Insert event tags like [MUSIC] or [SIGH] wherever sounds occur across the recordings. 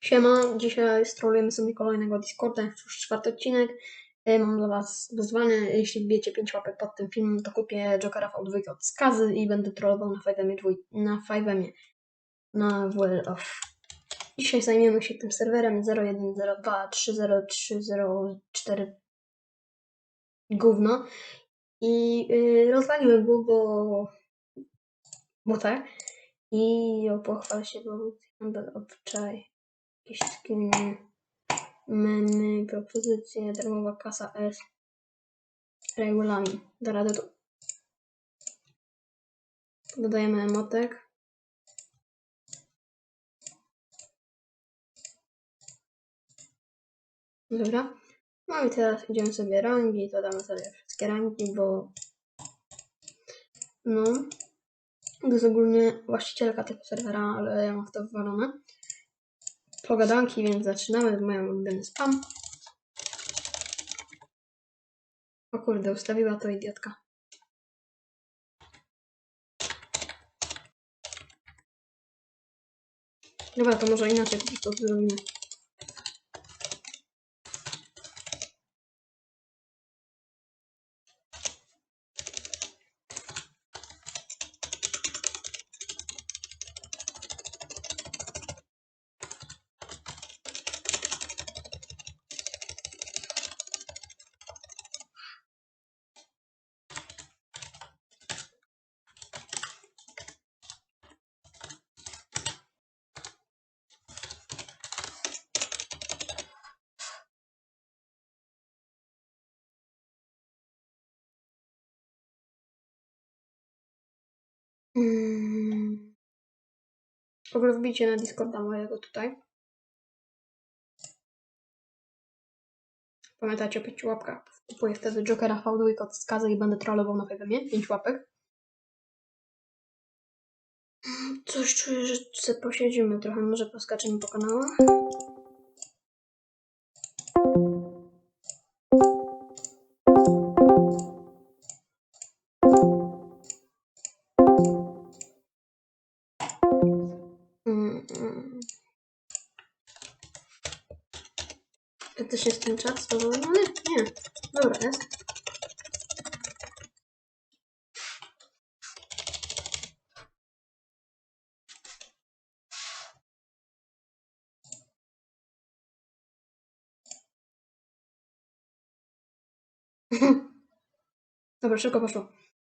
Siema, dzisiaj strolujemy sobie kolejnego Discorda, już czwarty odcinek. E, Mam dla Was wyzwanie, jeśli wbijecie 5 łapek pod tym filmem, to kupię Jokera V2 od Skazy i będę trollował na 5 na 5 na WL Off. Dzisiaj zajmiemy się tym serwerem 0102303004 gówno i yy, rozwaliłem go, bo bo tak i pochwal się, bo handel obczaj jakieś skiny, memy, propozycje, darmowa kasa S, regulamin. Da to. Dodajemy emotek. Dobra. No i teraz idziemy sobie rangi, to damy sobie wszystkie rangi, bo no, to jest ogólnie właścicielka tego serwera, ale ja mam w to wywalone pogadanki, więc zaczynamy. Moją ulubiony spam. O kurde, ustawiła to idiotka. Dobra, to może inaczej po prostu zrobimy. Mm. W ogóle wbijcie na Discorda mojego tutaj. Pamiętajcie o 5 łapkach. Kupuję wtedy Jokera V2 od skazy i będę trollował na pewnie 5 łapek. Coś czuję, że sobie posiedzimy trochę, może poskaczymy po kanałach. To też jest ten czat spowolniony? Nie. Dobra, jest. [LAUGHS] Dobra, szybko poszło.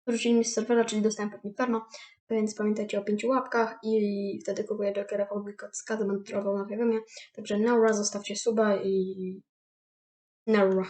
Wrócili mi z serwera, czyli dostałem pod Inferno, więc pamiętajcie o pięciu łapkach i wtedy kupuję Jokera skazy, będę trollował na Fiavemie. Także Naura, zostawcie suba i... Naura.